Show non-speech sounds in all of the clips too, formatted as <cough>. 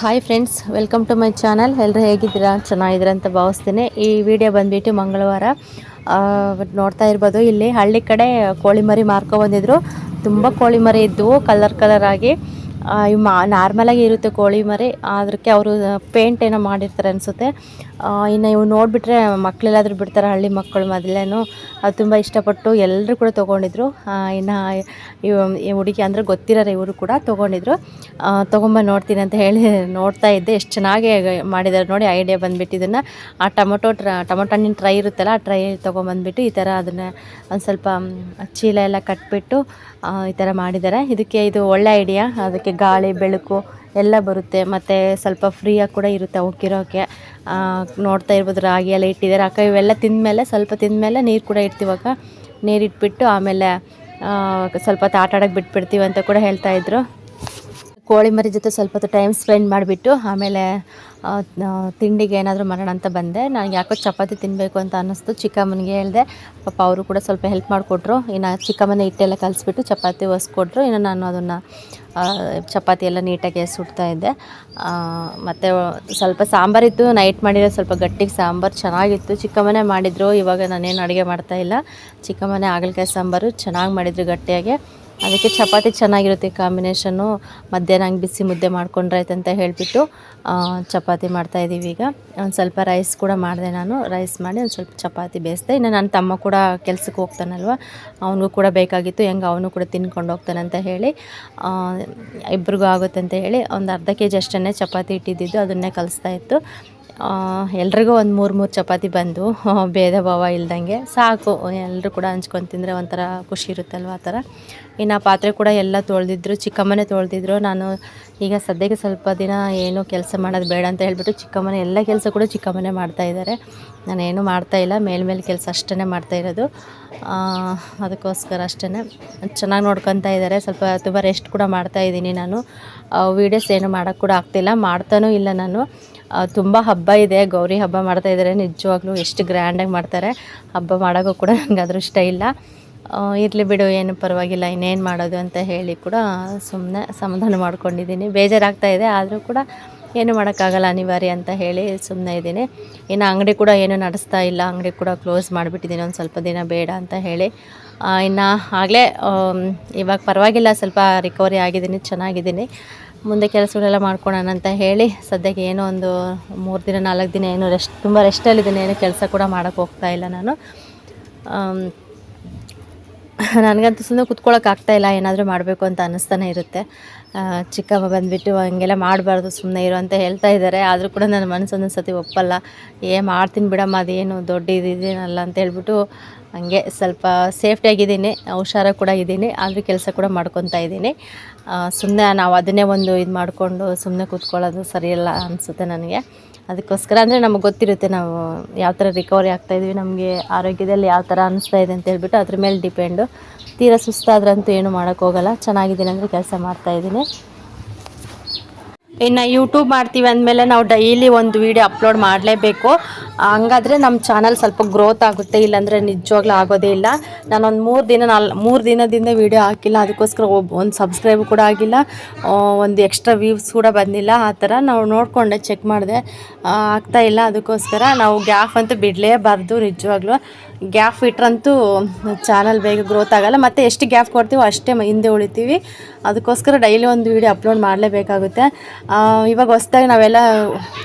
Hi friends welcome to my channel ಎಲ್ಲರೂ ಹೇಗಿದ್ದೀರಾ? ಚೆನ್ನಾಗಿದ್ದೀರಾ ಅಂತ ಭಾವಿಸ್ತೀನಿ. ಈ ವಿಡಿಯೋ ಬಂದುಬಿಟ್ಟು ಮಂಗಳವಾರ. ನೋಡ್ತಾ ಇರ್ಬೋದು, ಇಲ್ಲಿ ಹಳ್ಳಿ ಕಡೆ ಕೋಳಿ ಮರಿ ಮಾರ್ಕೊ ಬಂದಿದ್ರು. ತುಂಬ ಕೋಳಿ ಮರಿ ಇದ್ದವು ಕಲರ್ ಕಲರ್ ಆಗಿ. ಇವು ಮಾ ನಾರ್ಮಲಾಗಿ ಇರುತ್ತೆ ಕೋಳಿ ಮರಿ ಅದಕ್ಕೆ ಅವರು ಪೇಂಟ್ ಏನೋ ಮಾಡಿರ್ತಾರೆ ಅನಿಸುತ್ತೆ. ಇನ್ನು ಇವು ನೋಡಿಬಿಟ್ರೆ ಮಕ್ಕಳೆಲ್ಲಾದರೂ ಬಿಡ್ತಾರೆ ಹಳ್ಳಿ ಮಕ್ಕಳು ಮೊದಲೇನು. ಅದು ತುಂಬ ಇಷ್ಟಪಟ್ಟು ಎಲ್ಲರೂ ಕೂಡ ತೊಗೊಂಡಿದ್ರು. ಇನ್ನು ಈ ಹುಡುಗಿ ಅಂದರೆ ಗೊತ್ತಿರೋರು ಇವರು ಕೂಡ ತೊಗೊಂಡಿದ್ರು. ತೊಗೊಂಬ ನೋಡ್ತೀನಿ ಅಂತ ಹೇಳಿ ನೋಡ್ತಾ ಇದ್ದೆ. ಎಷ್ಟು ಚೆನ್ನಾಗಿ ಮಾಡಿದ್ದಾರೆ ನೋಡಿ ಐಡಿಯಾ ಬಂದುಬಿಟ್ಟು ಇದನ್ನು ಆ ಟೊಮೊಟೊ ಟ್ರ, ಟೊಮೊಟೊ ಹಣ್ಣಿನ ಟ್ರೈ ಇರುತ್ತಲ್ಲ, ಆ ಟ್ರೈ ತೊಗೊಂಬಂದ್ಬಿಟ್ಟು ಈ ಥರ ಅದನ್ನು ಒಂದು ಸ್ವಲ್ಪ ಚೀಲ ಎಲ್ಲ ಕಟ್ಬಿಟ್ಟು ಈ ಥರ ಮಾಡಿದ್ದಾರೆ. ಇದಕ್ಕೆ ಇದು ಒಳ್ಳೆ ಐಡಿಯಾ ಅದಕ್ಕೆ ಗಾಳಿ, ಬೆಳಕು ಎಲ್ಲ ಬರುತ್ತೆ. ಮತ್ತು ಸ್ವಲ್ಪ ಫ್ರೀಯಾಗಿ ಕೂಡ ಇರುತ್ತೆ ಹೋಗಿರೋಕ್ಕೆ ನೋಡ್ತಾ ಇರ್ಬೋದು, ರಾಗಿ ಎಲ್ಲ ಇಟ್ಟಿದ್ದಾರೆ. ಅಕ್ಕ, ಇವೆಲ್ಲ ತಿಂದಮೇಲೆ, ಸ್ವಲ್ಪ ತಿಂದಮೇಲೆ ನೀರು ಕೂಡ ಇಡ್ತೀವಾಗ ನೀರು ಇಟ್ಬಿಟ್ಟು ಆಮೇಲೆ ಸ್ವಲ್ಪ ಹೊತ್ತು ಆಟ ಆಡೋಕ್ಕೆ ಬಿಟ್ಬಿಡ್ತೀವಿ ಅಂತ ಕೂಡ ಹೇಳ್ತಾ ಇದ್ರು. ಕೋಳಿ ಮರಿ ಜೊತೆ ಸ್ವಲ್ಪ ಹೊತ್ತು ಟೈಮ್ ಸ್ಪೆಂಡ್ ಮಾಡಿಬಿಟ್ಟು ಆಮೇಲೆ ತಿಂಡಿಗೆ ಏನಾದರೂ ಮಾಡೋಣ ಅಂತ ಬಂದೆ. ನನಗೆ ಯಾಕೋ ಚಪಾತಿ ತಿನ್ನಬೇಕು ಅಂತ ಅನ್ನಿಸ್ತು. ಚಿಕ್ಕಮ್ಮನಿಗೆ ಹೇಳಿದೆ. ಪಾಪ ಅವರು ಕೂಡ ಸ್ವಲ್ಪ ಹೆಲ್ಪ್ ಮಾಡಿಕೊಟ್ರು. ಇನ್ನು ಚಿಕ್ಕಮ್ಮನ ಹಿಟ್ಟೆಲ್ಲ ಕಲಿಸ್ಬಿಟ್ಟು ಚಪಾತಿ ಒಸ್ಕೊಟ್ರು. ಇನ್ನು ನಾನು ಅದನ್ನು ಚಪಾತಿ ಎಲ್ಲ ನೀಟಾಗಿ ಸುಡ್ತಾ ಇದ್ದೆ. ಆ, ಮತ್ತು ಸ್ವಲ್ಪ ಸಾಂಬಾರಿತ್ತು. ನೈಟ್ ಮಾಡಿರೋ ಸ್ವಲ್ಪ ಗಟ್ಟಿಗೆ ಸಾಂಬಾರು ಚೆನ್ನಾಗಿತ್ತು. ಚಿಕ್ಕಮ್ಮನೆ ಮಾಡಿದರು. ಇವಾಗ ನಾನೇನು ಅಡುಗೆ ಮಾಡ್ತಾ ಇಲ್ಲ. ಚಿಕ್ಕಮ್ಮನೆ ಹಾಗಲಕಾಯಿ ಸಾಂಬಾರು ಚೆನ್ನಾಗಿ ಮಾಡಿದ್ರು ಗಟ್ಟಿಯಾಗಿ. ಅದಕ್ಕೆ ಚಪಾತಿ ಚೆನ್ನಾಗಿರುತ್ತೆ ಕಾಂಬಿನೇಷನ್ನು. ಮಧ್ಯಾಹ್ನ ಹಂಗೆ ಬಿಸಿ ಮುದ್ದೆ ಮಾಡ್ಕೊಂಡ್ರೆ ಅಂತ ಹೇಳಿಬಿಟ್ಟು ಚಪಾತಿ ಮಾಡ್ತಾಯಿದ್ದೀವಿ ಈಗ. ಒಂದು ಸ್ವಲ್ಪ ರೈಸ್ ಕೂಡ ಮಾಡಿದೆ ನಾನು. ರೈಸ್ ಮಾಡಿ ಒಂದು ಸ್ವಲ್ಪ ಚಪಾತಿ ಬೇಯಿಸ್ದೆ. ಇನ್ನು ನನ್ನ ತಮ್ಮ ಕೂಡ ಕೆಲಸಕ್ಕೆ ಹೋಗ್ತಾನಲ್ವ, ಅವನಿಗೂ ಕೂಡ ಬೇಕಾಗಿತ್ತು. ಹೆಂಗೆ ಅವನು ಕೂಡ ತಿನ್ಕೊಂಡು ಹೋಗ್ತಾನಂತ ಹೇಳಿ ಇಬ್ರಿಗೂ ಆಗುತ್ತೆ ಅಂತ ಹೇಳಿ ಒಂದು ಅರ್ಧ ಕೆ ಜಿ ಅಷ್ಟನ್ನೇ ಚಪಾತಿ ಇಟ್ಟಿದ್ದಿದ್ದು, ಅದನ್ನೇ ಕಲಿಸ್ತಾ ಇತ್ತು. ಎಲ್ರಿಗೂ ಒಂದು ಮೂರು ಮೂರು ಚಪಾತಿ ಬಂದು ಭೇದ ಭಾವ ಇಲ್ದಂಗೆ ಸಾಕು. ಎಲ್ಲರೂ ಕೂಡ ಹಂಚ್ಕೊಂಡು ತಿಂದರೆ ಒಂಥರ ಖುಷಿ ಇರುತ್ತಲ್ವ ಆ ಥರ. ಇನ್ನು ಪಾತ್ರೆ ಕೂಡ ಎಲ್ಲ ತೊಳೆದಿದ್ರು ಚಿಕ್ಕಮ್ಮನೆ ತೊಳೆದಿದ್ರು. ನಾನು ಈಗ ಸದ್ಯಕ್ಕೆ ಸ್ವಲ್ಪ ದಿನ ಏನು ಕೆಲಸ ಮಾಡೋದು ಬೇಡ ಅಂತ ಹೇಳ್ಬಿಟ್ಟು ಚಿಕ್ಕಮ್ಮನೇ ಎಲ್ಲ ಕೆಲಸ ಕೂಡ ಚಿಕ್ಕಮ್ಮನೆ ಮಾಡ್ತಾ ಇದ್ದಾರೆ. ನಾನೇನು ಮಾಡ್ತಾ ಇಲ್ಲ ಮೇಲ್ಮೇಲೆ ಕೆಲಸ ಅಷ್ಟೇ ಮಾಡ್ತಾ ಇರೋದು. ಆ, ಅದಕ್ಕೋಸ್ಕರ ಅಷ್ಟೇ ಚೆನ್ನಾಗಿ ನೋಡ್ಕೊತಾ ಇದ್ದಾರೆ. ಸ್ವಲ್ಪ ತುಂಬ ರೆಸ್ಟ್ ಕೂಡ ಮಾಡ್ತಾ ಇದ್ದೀನಿ ನಾನು. ವೀಡಿಯೋಸ್ ಏನು ಮಾಡೋಕ್ಕೆ ಕೂಡ ಆಗ್ತಿಲ್ಲ. ಮಾಡ್ತಾನೂ ಇಲ್ಲ ನಾನು. ತುಂಬ ಹಬ್ಬ ಇದೆ. ಗೌರಿ ಹಬ್ಬ ಮಾಡ್ತಾ ಇದ್ದಾರೆ ನಿಜವಾಗ್ಲೂ ಎಷ್ಟು ಗ್ರ್ಯಾಂಡಾಗಿ ಮಾಡ್ತಾರೆ. ಹಬ್ಬ ಮಾಡೋಕ್ಕೂ ಕೂಡ ನನಗೆ ಅದೃಷ್ಟ ಇಲ್ಲ. ಇರಲಿ ಬಿಡು, ಏನು ಪರವಾಗಿಲ್ಲ, ಇನ್ನೇನು ಮಾಡೋದು ಅಂತ ಹೇಳಿ ಕೂಡ ಸುಮ್ಮನೆ ಸಮಾಧಾನ ಮಾಡ್ಕೊಂಡಿದ್ದೀನಿ. ಬೇಜಾರಾಗ್ತಾ ಇದೆ. ಆದರೂ ಕೂಡ ಏನು ಮಾಡೋಕ್ಕಾಗಲ್ಲ ಅನಿವಾರ್ಯ ಅಂತ ಹೇಳಿ ಸುಮ್ಮನೆ ಇದ್ದೀನಿ. ಇನ್ನು ಅಂಗಡಿ ಕೂಡ ಏನು ನಡೆಸ್ತಾ ಇಲ್ಲ. ಅಂಗಡಿ ಕೂಡ ಕ್ಲೋಸ್ ಮಾಡಿಬಿಟ್ಟಿದ್ದೀನಿ. ಒಂದು ಸ್ವಲ್ಪ ದಿನ ಬೇಡ ಅಂತ ಹೇಳಿ. ಇನ್ನು ಆಗಲೇ ಇವಾಗ ಪರವಾಗಿಲ್ಲ. ಸ್ವಲ್ಪ ರಿಕವರಿ ಆಗಿದ್ದೀನಿ, ಚೆನ್ನಾಗಿದ್ದೀನಿ. ಮುಂದೆ ಕೆಲಸಗಳೆಲ್ಲ ಮಾಡ್ಕೊಳೋಣ ಅಂತ ಹೇಳಿ ಸದ್ಯಕ್ಕೆ ಏನೋ ಒಂದು ಮೂರು ದಿನ, ನಾಲ್ಕು ದಿನ ಏನು ರೆಸ್ಟ್ ತುಂಬ ರೆಸ್ಟಲ್ಲಿದ್ದೀನಿ ಏನು ಕೆಲಸ ಕೂಡ ಮಾಡೋಕ್ಕೆ ಹೋಗ್ತಾ ಇಲ್ಲ ನಾನು. <laughs> ನನಗಂತೂ ಸುಮ್ಮನೆ ಕುತ್ಕೊಳ್ಳೋಕೆ ಇಲ್ಲ, ಏನಾದರೂ ಮಾಡಬೇಕು ಅಂತ ಅನ್ನಿಸ್ತಾನೆ ಇರುತ್ತೆ. ಚಿಕ್ಕಮ್ಮ ಬಂದುಬಿಟ್ಟು ಹಂಗೆಲ್ಲ ಮಾಡಬಾರ್ದು ಸುಮ್ಮನೆ ಇರು ಅಂತ ಹೇಳ್ತಾ ಇದ್ದಾರೆ ಆದರೂ ಕೂಡ ನನ್ನ ಮನಸ್ಸು ಒಂದೊಂದು ಸತಿ ಒಪ್ಪಲ್ಲ. ಏ, ಮಾಡ್ತೀನಿ ಬಿಡಮ್ಮ, ಅದೇನು ದೊಡ್ಡ ಇದೇನಲ್ಲ ಅಂತ ಹೇಳ್ಬಿಟ್ಟು ಹಂಗೆ ಸ್ವಲ್ಪ ಸೇಫ್ಟಿಯಾಗಿದ್ದೀನಿ ಹುಷಾರ ಕೂಡ ಇದ್ದೀನಿ, ಆದರೂ ಕೆಲಸ ಕೂಡ ಮಾಡ್ಕೊತಾ ಇದ್ದೀನಿ. ಸುಮ್ಮನೆ ನಾವು ಅದನ್ನೇ ಒಂದು ಇದು ಮಾಡಿಕೊಂಡು ಸುಮ್ಮನೆ ಕೂತ್ಕೊಳ್ಳೋದು ಸರಿಯಲ್ಲ ಅನಿಸುತ್ತೆ ನನಗೆ. ಅದಕ್ಕೋಸ್ಕರ ಅಂದರೆ ನಮಗೆ ಗೊತ್ತಿರುತ್ತೆ ನಾವು ಯಾವ ಥರ ರಿಕವರಿ ಆಗ್ತಾಯಿದ್ವಿ ನಮಗೆ ಆರೋಗ್ಯದಲ್ಲಿ ಯಾವ ಥರ ಅನಿಸ್ತಾ ಇದೆ ಅಂತ ಹೇಳ್ಬಿಟ್ಟು ಅದ್ರ ಮೇಲೆ ಡಿಪೆಂಡು ತೀರಾ ಸುಸ್ತಾದ್ರಂತೂ ಏನು ಮಾಡೋಕ್ಕೋಗಲ್ಲ, ಚೆನ್ನಾಗಿದ್ದೀನಿ ಅಂದರೆ ಕೆಲಸ ಮಾಡ್ತಾಯಿದ್ದೀನಿ ಇನ್ನು ಯೂಟ್ಯೂಬ್ ಮಾಡ್ತೀವಿ ಅಂದಮೇಲೆ ನಾವು ಡೈಲಿ ಒಂದು ವೀಡಿಯೋ ಅಪ್ಲೋಡ್ ಮಾಡಲೇಬೇಕು. ಹಂಗಾದ್ರೆ ನಮ್ಮ ಚಾನಲ್ ಸ್ವಲ್ಪ ಗ್ರೋತ್ ಆಗುತ್ತೆ, ಇಲ್ಲಾಂದರೆ ನಿಜವಾಗ್ಲೂ ಆಗೋದೇ ಇಲ್ಲ. ನಾನೊಂದು ಮೂರು ದಿನ ನಾಲ್, ಮೂರು ದಿನದಿಂದ ವೀಡಿಯೋ ಹಾಕಿಲ್ಲ, ಅದಕ್ಕೋಸ್ಕರ ಒಬ್ಬ ಒಂದು ಸಬ್ಸ್ಕ್ರೈಬ್ ಕೂಡ ಆಗಿಲ್ಲ. ಒಂದು ಎಕ್ಸ್ಟ್ರಾ ವ್ಯೂಸ್ ಕೂಡ ಬಂದಿಲ್ಲ. ಆ ಥರ ನಾವು ನೋಡಿಕೊಂಡೆ ಚೆಕ್ ಮಾಡಿದೆ ಆಗ್ತಾ ಇಲ್ಲ. ಅದಕ್ಕೋಸ್ಕರ ನಾವು ಗ್ಯಾಪ್ ಅಂತೂ ಬಿಡಲೇಬಾರ್ದು ನಿಜವಾಗ್ಲೂ. ಗ್ಯಾಪ್ ಇಟ್ರಂತೂ ಚಾನಲ್ ಬೇಗ ಗ್ರೋತ್ ಆಗಲ್ಲ. ಮತ್ತು ಎಷ್ಟು ಗ್ಯಾಪ್ ಕೊಡ್ತೀವೋ ಅಷ್ಟೇ ಹಿಂದೆ ಉಳಿತೀವಿ. ಅದಕ್ಕೋಸ್ಕರ ಡೈಲಿ ಒಂದು ವೀಡಿಯೋ ಅಪ್ಲೋಡ್ ಮಾಡಲೇಬೇಕಾಗುತ್ತೆ. ಇವಾಗ ಹೊಸ್ದಾಗಿ ನಾವೆಲ್ಲ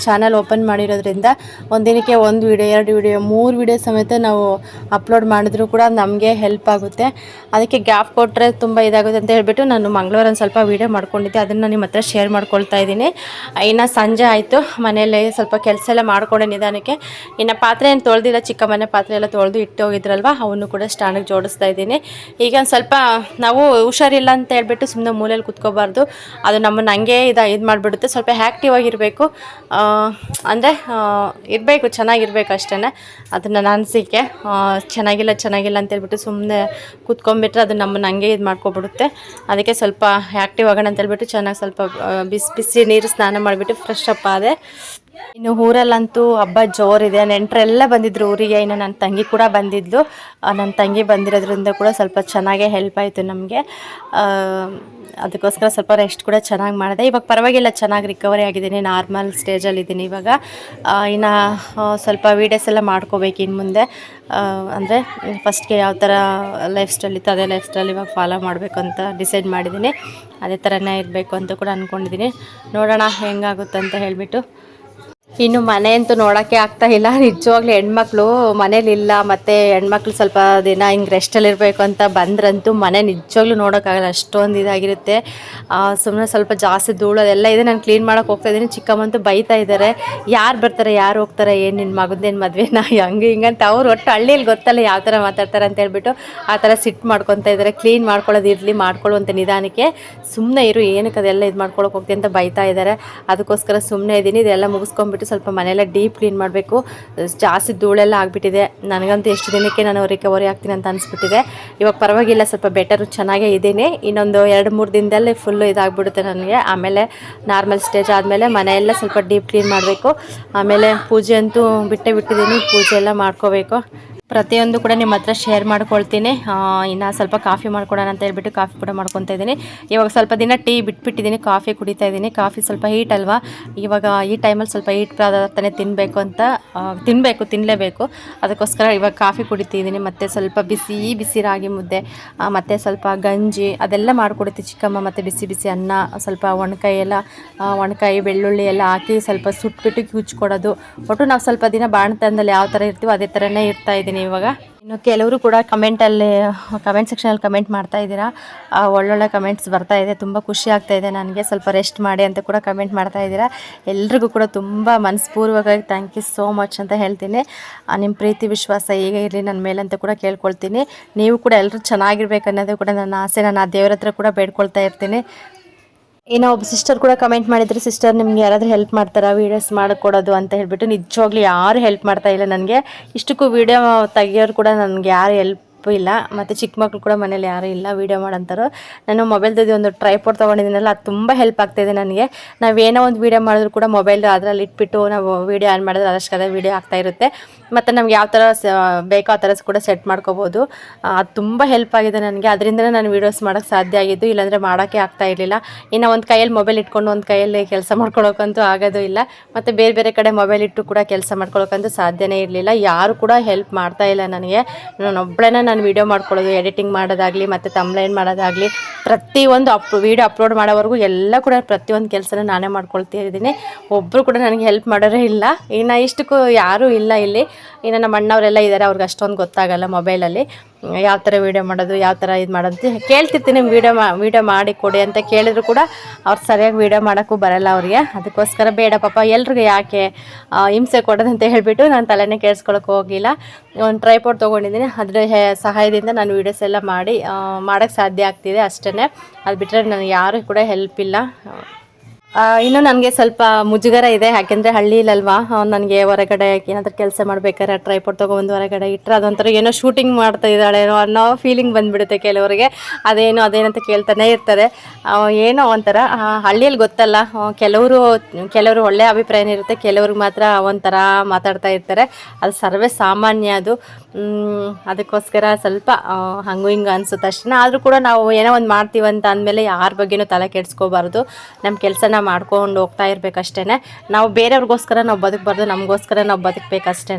ಚಾನಲ್ ಓಪನ್ ಮಾಡಿರೋದ್ರಿಂದ ಒಂದಿನಕ್ಕೆ ಒಂದು ವೀಡಿಯೋ ಎರಡು ವೀಡಿಯೋ ಮೂರು ವೀಡಿಯೋ ಸಮೇತ ನಾವು ಅಪ್ಲೋಡ್ ಮಾಡಿದ್ರು ಕೂಡ ನಮಗೆ ಹೆಲ್ಪ್ ಆಗುತ್ತೆ. ಅದಕ್ಕೆ ಗ್ಯಾಪ್ ಕೊಟ್ಟರೆ ತುಂಬ ಇದಾಗುತ್ತೆ ಅಂತ ಹೇಳಿಬಿಟ್ಟು ನಾನು ಮಂಗಳವಾರ ಒಂದು ಸ್ವಲ್ಪ ವೀಡಿಯೋ ಮಾಡ್ಕೊಂಡಿದ್ದೆ. ಅದನ್ನು ನಿಮ್ಮ ಹತ್ರ ಶೇರ್ ಮಾಡ್ಕೊಳ್ತಾ ಇದ್ದೀನಿ. ಇನ್ನು ಸಂಜೆ ಆಯಿತು. ಮನೆಯಲ್ಲೇ ಸ್ವಲ್ಪ ಕೆಲಸ ಎಲ್ಲ ಮಾಡ್ಕೊಂಡೆ ನಿಧಾನಕ್ಕೆ. ಇನ್ನು ಪಾತ್ರೆ ಏನು ತೊಳೆದಿಲ್ಲ ಚಿಕ್ಕ ಮನೆ ಪಾತ್ರೆ ಎಲ್ಲ ತೊಳೆದು ಇಟ್ಟು ಹೋಗಿದ್ರಲ್ವ ಅವನ್ನು ಕೂಡ ಸ್ಟ್ಯಾಂಡಿಗೆ ಜೋಡಿಸ್ತಾ ಇದ್ದೀನಿ. ಈಗ ಒಂದು ಸ್ವಲ್ಪ ನಾವು ಹುಷಾರಿಲ್ಲ ಅಂತ ಹೇಳ್ಬಿಟ್ಟು ಸುಮ್ಮನೆ ಮೂಲೆಯಲ್ಲಿ ಕುತ್ಕೋಬಾರ್ದು. ಅದು ನಮ್ಮನ್ನು ಹಂಗೆ ಇದು ಇದು ಮಾಡಿಬಿಡುತ್ತೆ. ಸ್ವಲ್ಪ ಆ್ಯಕ್ಟಿವ್ ಆಗಿರಬೇಕು. ಅಂದರೆ ಇರಬೇಕು, ಚೆನ್ನಾಗಿರ್ಬೇಕು ಅಷ್ಟೇ ಅದು ನನ್ನ ಅನಿಸಿಕೆ ಚೆನ್ನಾಗಿಲ್ಲ ಚೆನ್ನಾಗಿಲ್ಲ ಅಂತ ಹೇಳ್ಬಿಟ್ಟು ಸುಮ್ಮನೆ ಕುತ್ಕೊಂಡ್ಬಿಟ್ರೆ ಅದು ನಮ್ಮನ್ನು ಹಂಗೆ ಇದು ಮಾಡ್ಕೊಬಿಡುತ್ತೆ. ಅದಕ್ಕೆ ಸ್ವಲ್ಪ ಆ್ಯಕ್ಟಿವ್ ಆಗೋಣ ಅಂತ ಹೇಳ್ಬಿಟ್ಟು ಚೆನ್ನಾಗಿ ಸ್ವಲ್ಪ ಬಿಸಿ ಬಿಸಿ ನೀರು ಸ್ನಾನ ಮಾಡಿಬಿಟ್ಟು ಫ್ರೆಶ್ ಅಪ್ ಆದೆ. ಇನ್ನು ಊರಲ್ಲಂತೂ ಹಬ್ಬ ಜೋರಿದೆ. ನೆಂಟರೆಲ್ಲ ಬಂದಿದ್ರು ಊರಿಗೆ. ಇನ್ನು ನನ್ನ ತಂಗಿ ಕೂಡ ಬಂದಿದ್ಲು. ನನ್ನ ತಂಗಿ ಬಂದಿರೋದ್ರಿಂದ ಕೂಡ ಸ್ವಲ್ಪ ಚೆನ್ನಾಗೇ ಹೆಲ್ಪ್ ಆಯಿತು ನಮಗೆ. ಅದಕ್ಕೋಸ್ಕರ ಸ್ವಲ್ಪ ರೆಸ್ಟ್ ಕೂಡ ಚೆನ್ನಾಗಿ ಮಾಡಿದೆ. ಇವಾಗ ಪರವಾಗಿಲ್ಲ, ಚೆನ್ನಾಗಿ ರಿಕವರಿ ಆಗಿದ್ದೀನಿ. ನಾರ್ಮಲ್ ಸ್ಟೇಜಲ್ಲಿದ್ದೀನಿ ಇವಾಗ. ಇನ್ನು ಸ್ವಲ್ಪ ವೀಡಿಯೋಸ್ ಎಲ್ಲ ಮಾಡ್ಕೋಬೇಕು ಇನ್ನು ಮುಂದೆ. ಅಂದರೆ ಫಸ್ಟ್ಗೆ ಯಾವ ಥರ ಲೈಫ್ ಸ್ಟೈಲ್ ಇತ್ತು ಅದೇ ಲೈಫ್ ಸ್ಟೈಲ್ ಇವಾಗ ಫಾಲೋ ಮಾಡಬೇಕು ಅಂತ ಡಿಸೈಡ್ ಮಾಡಿದ್ದೀನಿ. ಅದೇ ಥರನೇ ಇರಬೇಕು ಅಂತ ಕೂಡ ಅಂದ್ಕೊಂಡಿದ್ದೀನಿ ನೋಡೋಣ ಹೆಂಗಾಗುತ್ತೆ ಅಂತ ಹೇಳಿಬಿಟ್ಟು. ಇನ್ನು ಮನೆ ಅಂತೂ ನೋಡೋಕ್ಕೆ ಆಗ್ತಾ ಇಲ್ಲ. ನಿಜವಾಗ್ಲೂ ಹೆಣ್ಮಕ್ಳು ಮನೇಲಿಲ್ಲ, ಮತ್ತು ಹೆಣ್ಮಕ್ಳು ಸ್ವಲ್ಪ ದಿನ ಹಿಂಗೆ ರೆಸ್ಟಲ್ಲಿ ಇರಬೇಕು ಅಂತ ಬಂದ್ರಂತೂ ಮನೆ ನಿಜವಾಗ್ಲೂ ನೋಡೋಕ್ಕಾಗಲ್ಲ ಅಷ್ಟೊಂದು ಇದಾಗಿರುತ್ತೆ. ಸುಮ್ಮನೆ ಸ್ವಲ್ಪ ಜಾಸ್ತಿ ಧೂಳು ಅದೆಲ್ಲ ಇದೆ. ನಾನು ಕ್ಲೀನ್ ಮಾಡೋಕೆ ಹೋಗ್ತಾ ಇದ್ದೀನಿ. ಚಿಕ್ಕಮ್ಮಂತೂ ಬೈತಾ ಇದ್ದಾರೆ. ಯಾರು ಬರ್ತಾರೆ, ಯಾರು ಹೋಗ್ತಾರೆ, ಏನು ನಿನ್ನ ಮಗದೇನು ಮದುವೆನ? <laughs> ಹಂಗೆ ಹಿಂಗಂತ ಅವ್ರು ಒಟ್ಟು ಹಳ್ಳಿಯಲ್ಲಿ ಗೊತ್ತಲ್ಲ ಯಾವ ಥರ ಮಾತಾಡ್ತಾರೆ ಅಂತ ಹೇಳ್ಬಿಟ್ಟು ಆ ಥರ ಸಿಟ್ಟು ಮಾಡ್ಕೊತಾ ಇದ್ದಾರೆ. ಕ್ಲೀನ್ ಮಾಡ್ಕೊಳ್ಳೋದು ಇರಲಿ ಮಾಡ್ಕೊಳ್ಳುವಂಥ ನಿಧಾನಕ್ಕೆ. ಸುಮ್ಮನೆ ಇರು, ಏನಕ್ಕೆ ಅದೆಲ್ಲ ಇದು ಮಾಡ್ಕೊಳಕ್ಕೆ ಹೋಗ್ತೀನಿ ಅಂತ ಬೈತಾ ಇದ್ದಾರೆ. ಅದಕ್ಕೋಸ್ಕರ ಸುಮ್ಮನೆ ಇದ್ದೀನಿ ಇದೆಲ್ಲ ಮುಗಿಸ್ಕೊಂಡ್ಬಿಟ್ಟು ಸ್ವಲ್ಪ ಮನೆಯೆಲ್ಲ ಡೀಪ್ ಕ್ಲೀನ್ ಮಾಡಬೇಕು. ಜಾಸ್ತಿ ಧೂಳೆಲ್ಲ ಆಗಿಬಿಟ್ಟಿದೆ. ನನಗಂತೂ ಎಷ್ಟು ದಿನಕ್ಕೆ ನಾನು ರಿಕವರಿ ಆಗ್ತೀನಿ ಅಂತ ಅನಿಸ್ಬಿಟ್ಟಿದೆ. ಇವಾಗ ಪರವಾಗಿಲ್ಲ, ಸ್ವಲ್ಪ ಬೆಟರು ಚೆನ್ನಾಗೇ ಇದ್ದೀನಿ ಇನ್ನೊಂದು ಎರಡು, ಮೂರು ದಿನದಲ್ಲೇ ಫುಲ್ಲು ಇದಾಗ್ಬಿಡುತ್ತೆ ನನಗೆ. ಆಮೇಲೆ ನಾರ್ಮಲ್ ಸ್ಟೇಜ್ ಆದಮೇಲೆ ಮನೆಯೆಲ್ಲ ಸ್ವಲ್ಪ ಡೀಪ್ ಕ್ಲೀನ್ ಮಾಡಬೇಕು. ಆಮೇಲೆ ಪೂಜೆ ಅಂತೂ ಬಿಟ್ಟೇ ಬಿಟ್ಟಿದ್ದೀನಿ. ಪೂಜೆ ಎಲ್ಲ ಮಾಡ್ಕೋಬೇಕು. ಪ್ರತಿಯೊಂದು ಕೂಡ ನಿಮ್ಮ ಹತ್ರ ಶೇರ್ ಮಾಡ್ಕೊಳ್ತೀನಿ. ಇನ್ನು ಸ್ವಲ್ಪ ಕಾಫಿ ಮಾಡ್ಕೊಡೋಣ ಅಂತ ಹೇಳ್ಬಿಟ್ಟು ಕಾಫಿ ಕೂಡ ಮಾಡ್ಕೊತಾ ಇದ್ದೀನಿ. ಇವಾಗ ಸ್ವಲ್ಪ ದಿನ ಟೀ ಬಿಟ್ಬಿಟ್ಟಿದ್ದೀನಿ ಕಾಫಿ ಕುಡಿತಾ ಇದ್ದೀನಿ. ಕಾಫಿ ಸ್ವಲ್ಪ ಹೀಟ್ ಅಲ್ವಾ? ಇವಾಗ ಈ ಟೈಮಲ್ಲಿ ಸ್ವಲ್ಪ ಹೀಟ್ ಪದಾರ್ಥನೇ ತಿನ್ನಬೇಕು ಅಂತ ತಿನ್ನಬೇಕು ತಿನ್ನಲೇಬೇಕು ಅದಕ್ಕೋಸ್ಕರ ಇವಾಗ ಕಾಫಿ ಕುಡಿತಿದ್ದೀನಿ ಮತ್ತು ಸ್ವಲ್ಪ ಬಿಸಿ ಬಿಸಿ ರಾಗಿ ಮುದ್ದೆ ಮತ್ತು ಸ್ವಲ್ಪ ಗಂಜಿ, ಅದೆಲ್ಲ ಮಾಡಿಕೊಡುತ್ತೆ ಚಿಕ್ಕಮ್ಮ. ಮತ್ತು ಬಿಸಿ ಬಿಸಿ ಅನ್ನ, ಸ್ವಲ್ಪ ಒಣಕಾಯಿ ಎಲ್ಲ ಒಣಕಾಯಿ, ಬೆಳ್ಳುಳ್ಳಿ ಎಲ್ಲ ಹಾಕಿ ಸ್ವಲ್ಪ ಸುಟ್ಬಿಟ್ಟು ಕಿಚ್ಕೊಡೋದು ಒಟ್ಟು ನಾವು ಸ್ವಲ್ಪ ದಿನ ಬಾಣತನದಲ್ಲಿ ಯಾವ ಥರ ಇರ್ತೀವೋ ಅದೇ ಥರನೇ ಇರ್ತಾ ಇದ್ದೀನಿ ಇವಾಗ. ಇನ್ನು ಕೆಲವರು ಕೂಡ ಕಮೆಂಟಲ್ಲಿ, ಕಮೆಂಟ್ ಸೆಕ್ಷನಲ್ಲಿ ಕಮೆಂಟ್ ಮಾಡ್ತಾ ಇದ್ದೀರಾ. ಒಳ್ಳೊಳ್ಳೆ ಕಮೆಂಟ್ಸ್ ಬರ್ತಾ ಇದೆ. ತುಂಬ ಖುಷಿ ಆಗ್ತಾ ಇದೆ. ನನಗೆ ಸ್ವಲ್ಪ ರೆಸ್ಟ್ ಮಾಡಿ ಅಂತ ಕೂಡ ಕಮೆಂಟ್ ಮಾಡ್ತಾ ಇದ್ದೀರಾ. ಎಲ್ರಿಗೂ ಕೂಡ ತುಂಬ ಮನಸ್ಪೂರ್ವಕವಾಗಿ ಥ್ಯಾಂಕ್ ಯು ಸೋ ಮಚ್ ಅಂತ ಹೇಳ್ತೀನಿ. ನಿಮ್ಮ ಪ್ರೀತಿ, ವಿಶ್ವಾಸ ಈಗ ಇರಲಿ ನನ್ನ ಮೇಲೆ ಅಂತ ಕೂಡ ಕೇಳ್ಕೊಳ್ತೀನಿ. ನೀವು ಕೂಡ ಎಲ್ಲರೂ ಚೆನ್ನಾಗಿರ್ಬೇಕು ಅನ್ನೋದು ಕೂಡ ನನ್ನ ಆಸೆ. ನಾನು ಆ ದೇವ್ರ ಹತ್ರ ಕೂಡ ಬೇಡ್ಕೊಳ್ತಾ ಇರ್ತೀನಿ. ಏನೋ ಒಬ್ಬ ಸಿಸ್ಟರ್ ಕೂಡ ಕಮೆಂಟ್ ಮಾಡಿದ್ರು ಸಿಸ್ಟರ್ ನಿಮ್ಗೆ ಯಾರಾದರೂ ಹೆಲ್ಪ್ ಮಾಡ್ತಾರಾ? ವೀಡಿಯೋಸ್ ಮಾಡಿಕೊಡೋದು ಅಂತ ಹೇಳ್ಬಿಟ್ಟು ನಿಜವಾಗ್ಲೂ ಯಾರು ಹೆಲ್ಪ್ ಮಾಡ್ತಾ ಇಲ್ಲ ನನಗೆ. ಇಷ್ಟಕ್ಕೂ ವೀಡಿಯೋ ತೆಗಿಯೋರು ಕೂಡ ನನಗೆ ಯಾರು ಹೆಲ್ಪ್ ಇಲ್ಲ. ಮತ್ತು ಚಿಕ್ಕ ಮಕ್ಕಳು ಕೂಡ ಮನೇಲಿ ಯಾರೂ ಇಲ್ಲ. ವೀಡಿಯೋ ಮಾಡಂತಾರೋ ನಾನು ಮೊಬೈಲ್ದು ಒಂದು ಟ್ರೈಪೋಡ್ ತೊಗೊಂಡಿದ್ದೀನಲ್ಲ, ಅದು ತುಂಬ ಹೆಲ್ಪ್ ಆಗ್ತಾಯಿದೆ ನನಗೆ. ನಾವೇನೋ ಒಂದು ವೀಡಿಯೋ ಮಾಡಿದ್ರು ಕೂಡ ಮೊಬೈಲ್ ಅದರಲ್ಲಿ ಇಟ್ಬಿಟ್ಟು ನಾವು ವೀಡಿಯೋ ಆನ್ ಮಾಡಿದ್ರೆ ಅದಷ್ಟು ಅದೇ ವೀಡಿಯೋ ಆಗ್ತಾ ಇರುತ್ತೆ. ಮತ್ತು ನಮ್ಗೆ ಯಾವ ಥರ ಬೇಕೋ ಆ ಥರ ಕೂಡ ಸೆಟ್ ಮಾಡ್ಕೋಬೋದು. ಅದು ತುಂಬ ಹೆಲ್ಪ್ ಆಗಿದೆ ನನಗೆ. ಅದರಿಂದ ನಾನು ವೀಡಿಯೋಸ್ ಮಾಡೋಕ್ಕೆ ಸಾಧ್ಯ ಆಗಿದ್ದು. ಇಲ್ಲಾಂದರೆ ಮಾಡೋಕ್ಕೆ ಆಗ್ತಾ ಇರಲಿಲ್ಲ. ಇನ್ನು ಒಂದು ಕೈಯಲ್ಲಿ ಮೊಬೈಲ್ ಇಟ್ಕೊಂಡು ಒಂದು ಕೈಯಲ್ಲಿ ಕೆಲಸ ಮಾಡ್ಕೊಳಕ್ಕಂತೂ ಆಗೋದು ಇಲ್ಲ. ಮತ್ತು ಬೇರೆ ಬೇರೆ ಕಡೆ ಮೊಬೈಲ್ ಇಟ್ಟು ಕೂಡ ಕೆಲಸ ಮಾಡ್ಕೊಳಕ್ಕಂತೂ ಸಾಧ್ಯನೇ ಇರಲಿಲ್ಲ. ಯಾರು ಕೂಡ ಹೆಲ್ಪ್ ಮಾಡ್ತಾ ಇಲ್ಲ ನನಗೆ. ನಾನು ಒಬ್ಬಳೇ ನಾನು ವೀಡಿಯೋ ಮಾಡ್ಕೊಳ್ಳೋದು ಎಡಿಟಿಂಗ್ ಮಾಡೋದಾಗಲಿ, ಮತ್ತು ತಮ್ಲೈನ್ ಮಾಡೋದಾಗಲಿ, ಪ್ರತಿಯೊಂದು ಅಪ್ ವೀಡಿಯೋ ಅಪ್ಲೋಡ್ ಮಾಡೋವರೆಗೂ ಎಲ್ಲ ಕೂಡ ಪ್ರತಿಯೊಂದು ಕೆಲಸನ ನಾನೇ ಮಾಡ್ಕೊಳ್ತಾ ಇದ್ದೀನಿ. ಒಬ್ಬರು ಕೂಡ ನನಗೆ ಹೆಲ್ಪ್ ಮಾಡೋರೇ ಇಲ್ಲ. ಇನ್ನು ಇಷ್ಟಕ್ಕೂ ಯಾರೂ ಇಲ್ಲ ಇಲ್ಲಿ. ಇನ್ನು ನಮ್ಮ ಅಣ್ಣವರೆಲ್ಲ ಇದ್ದಾರೆ ಅವ್ರಿಗೆ ಅಷ್ಟೊಂದು ಗೊತ್ತಾಗಲ್ಲ ಮೊಬೈಲಲ್ಲಿ ಯಾವ ಥರ ವೀಡಿಯೋ ಮಾಡೋದು, ಯಾವ ಥರ ಇದು ಮಾಡೋದು ಕೇಳ್ತಿರ್ತೀನಿ. ವೀಡಿಯೋ ಮಾ ವೀಡಿಯೋ ಮಾಡಿ ಕೊಡಿ ಅಂತ ಕೇಳಿದ್ರು ಕೂಡ ಅವ್ರು ಸರಿಯಾಗಿ ವೀಡಿಯೋ ಮಾಡೋಕ್ಕೂ ಬರಲ್ಲ ಅವ್ರಿಗೆ. ಅದಕ್ಕೋಸ್ಕರ ಬೇಡ ಪಾಪ, ಎಲ್ರಿಗೂ ಯಾಕೆ ಹಿಂಸೆ ಕೊಡೋದು ಅಂತ ಹೇಳಿಬಿಟ್ಟು ನಾನು ತಲೆನೇ ಕೇಳಿಸ್ಕೊಳಕ್ಕೆ ಹೋಗಿಲ್ಲ. ಒಂದು ಟ್ರೈಪೋಡ್ ತೊಗೊಂಡಿದ್ದೀನಿ. ಅದ್ರ ಸಹಾಯದಿಂದ ನಾನು ವೀಡಿಯೋಸ್ ಎಲ್ಲ ಮಾಡಿ ಮಾಡೋಕ್ಕೆ ಸಾಧ್ಯ ಆಗ್ತಿದೆ ಅಷ್ಟೇ ಅದು ಬಿಟ್ಟರೆ ನನಗೆ ಯಾರು ಕೂಡ ಹೆಲ್ಪ್ ಇಲ್ಲ. ಇನ್ನು ನನಗೆ ಸ್ವಲ್ಪ ಮುಜುಗರ ಇದೆ, ಯಾಕೆಂದರೆ ಹಳ್ಳಿಲಲ್ವಾ? ನನಗೆ ಹೊರಗಡೆ ಏನಾದರೂ ಕೆಲಸ ಮಾಡ್ಬೇಕಾದ್ರೆ ಟ್ರೈಪೋರ್ಟ್ ತೊಗೊಬಂದು ಹೊರಗಡೆ ಇಟ್ಟರೆ ಅದೊಂಥರ ಏನೋ ಶೂಟಿಂಗ್ ಮಾಡ್ತಾ ಇದ್ದಾಳೇನೋ ಅನ್ನೋ ಫೀಲಿಂಗ್ ಬಂದುಬಿಡುತ್ತೆ ಕೆಲವರಿಗೆ. ಅದೇನೋ ಅದೇನಂತ ಕೇಳ್ತಾನೆ ಇರ್ತಾರೆ. ಏನೋ ಒಂಥರ ಹಳ್ಳಿಯಲ್ಲಿ ಗೊತ್ತಲ್ಲ ಕೆಲವರು ಕೆಲವರು ಒಳ್ಳೆಯ ಅಭಿಪ್ರಾಯ ಇರುತ್ತೆ, ಕೆಲವ್ರಿಗೆ ಮಾತ್ರ ಒಂಥರ ಮಾತಾಡ್ತಾ ಇರ್ತಾರೆ. ಅದು ಸರ್ವೇ ಸಾಮಾನ್ಯ ಅದು. ಅದಕ್ಕೋಸ್ಕರ ಸ್ವಲ್ಪ ಹಂಗು ಹಿಂಗೆ ಅನಿಸುತ್ತೆ ಅಷ್ಟೇ. ಆದರೂ ಕೂಡ ನಾವು ಏನೋ ಒಂದು ಮಾಡ್ತೀವಂತ ಅಂದಮೇಲೆ ಯಾರ ಬಗ್ಗೆನೂ ತಲೆ ಕೆಡಿಸ್ಕೋಬಾರ್ದು. ನಮ್ಮ ಕೆಲಸನ ಮಾಡ್ಕೊಂಡು ಹೋಗ್ತಾ ಇರ್ಬೇಕಷ್ಟೇ ನಾವು ಬೇರೆಯವ್ರಿಗೋಸ್ಕರ ನಾವು ಬದುಕಬಾರ್ದು ನಮಗೋಸ್ಕರ ನಾವು ಬದುಕಬೇಕಷ್ಟೇ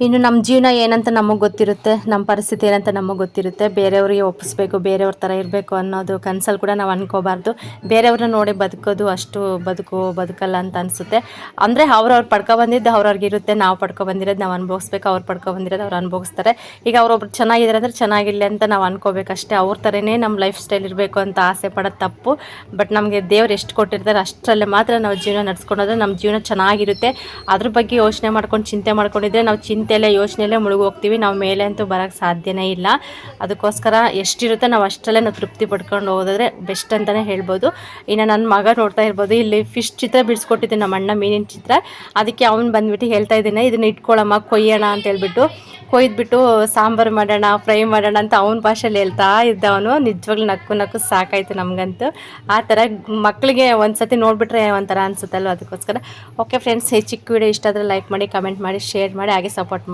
ಇನ್ನು ನಮ್ಮ ಜೀವನ ಏನಂತ ನಮಗೆ ಗೊತ್ತಿರುತ್ತೆ ನಮ್ಮ ಪರಿಸ್ಥಿತಿ ಏನಂತ ನಮಗೆ ಗೊತ್ತಿರುತ್ತೆ. ಬೇರೆಯವ್ರಿಗೆ ಒಪ್ಪಿಸ್ಬೇಕು, ಬೇರೆಯವ್ರ ಥರ ಇರಬೇಕು ಅನ್ನೋದು ಕನಸಲ್ಲಿ ಕೂಡ ನಾವು ಅನ್ಕೋಬಾರ್ದು. ಬೇರೆಯವ್ರನ್ನ ನೋಡಿ ಬದುಕೋದು ಅಷ್ಟು ಬದುಕು, ಬದುಕಲ್ಲ ಅಂತ ಅನಿಸುತ್ತೆ. ಅಂದರೆ ಅವ್ರವ್ರು ಪಡ್ಕೊ ಬಂದಿದ್ದು ಅವ್ರವ್ರಿಗೆ ಇರುತ್ತೆ, ನಾವು ಪಡ್ಕೊ ಬಂದಿರೋದು ನಾವು ಅನುಭವಿಸ್ಬೇಕು, ಅವ್ರು ಪಡ್ಕೊ ಬಂದಿರೋದು ಅವ್ರು ಅನುಭವಿಸ್ತಾರೆ. ಈಗ ಅವ್ರೊಬ್ರು ಚೆನ್ನಾಗಿದ್ದಾರೆ ಅಂದರೆ ಚೆನ್ನಾಗಿರಲಿ ಅಂತ ನಾವು ಅನ್ಕೋಬೇಕಷ್ಟೇ. ಅವ್ರ ಥರನೇ ನಮ್ಮ ಲೈಫ್ ಸ್ಟೈಲ್ ಇರಬೇಕು ಅಂತ ಆಸೆ ಪಡೋದು ತಪ್ಪು. ಬಟ್ ನಮಗೆ ದೇವ್ರು ಎಷ್ಟು ಕೊಟ್ಟಿರ್ತಾರೆ ಅಷ್ಟರಲ್ಲೇ ಮಾತ್ರ ನಾವು ಜೀವನ ನಡೆಸ್ಕೊಂಡೋದ್ರೆ ನಮ್ಮ ಜೀವನ ಚೆನ್ನಾಗಿರುತ್ತೆ. ಅದ್ರ ಬಗ್ಗೆ ಯೋಚನೆ ಮಾಡ್ಕೊಂಡು, ಚಿಂತೆ ಮಾಡ್ಕೊಂಡಿದ್ರೆ ನಾವು ಚಿಂತೆ ಚಿಂತೆಯಲ್ಲೇ ಯೋಚನೆಯಲ್ಲೇ ಮುಳುಗಿ ಹೋಗ್ತೀವಿ ನಾವು ಮೇಲೆ ಅಂತೂ ಬರೋಕ್ಕೆ ಸಾಧ್ಯನೇ ಇಲ್ಲ. ಅದಕ್ಕೋಸ್ಕರ ಎಷ್ಟಿರುತ್ತೆ ನಾವು ಅಷ್ಟರಲ್ಲೇ ನಾವು ತೃಪ್ತಿ ಪಡ್ಕೊಂಡು ಹೋದ್ರೆ ಬೆಸ್ಟ್ ಅಂತಲೇ ಹೇಳ್ಬೋದು. ಇನ್ನು ನನ್ನ ಮಗ ನೋಡ್ತಾ ಇರ್ಬೋದು, ಇಲ್ಲಿ ಫಿಶ್ ಚಿತ್ರ ಬಿಡಿಸ್ಕೊಟ್ಟಿದ್ದೀನಿ ನಮ್ಮ ಅಣ್ಣ ಮೀನಿನ ಚಿತ್ರ. ಅದಕ್ಕೆ ಅವ್ನು ಬಂದುಬಿಟ್ಟು ಹೇಳ್ತಾ ಇದ್ದೀನಿ, ಇದನ್ನ ಇಟ್ಕೊಳ್ಳಮ್ಮ ಕೊಯ್ಯೋಣ ಅಂತ ಹೇಳ್ಬಿಟ್ಟು. ಕೊಯ್ದುಬಿಟ್ಟು ಸಾಂಬಾರು ಮಾಡೋಣ, ಫ್ರೈ ಮಾಡೋಣ ಅಂತ ಅವನ ಭಾಷೆಯಲ್ಲಿ ಹೇಳ್ತಾ ಇದ್ದ ಅವನು ನಿಜವಾಗ್ಲೂ ನಕ್ಕು ನಕ್ಕು ಸಾಕಾಯ್ತು ನಮಗಂತೂ. ಆ ಥರ ಮಕ್ಕಳಿಗೆ ಒಂದು ಸತಿ ನೋಡಿಬಿಟ್ರೆ ಒಂಥರ ಅನ್ಸುತ್ತಲ್ವ ಅದಕ್ಕೋಸ್ಕರ. ಓಕೆ ಫ್ರೆಂಡ್ಸ್ ಈ ಚಿಕ್ಕ ವಿಡಿಯೋ ಇಷ್ಟ ಆದರೆ ಲೈಕ್ ಮಾಡಿ ಕಮೆಂಟ್ ಮಾಡಿ ಶೇರ್ ಮಾಡಿ, ಹಾಗೆ ಸಪೋರ್ಟ್ ಮಾಡಿ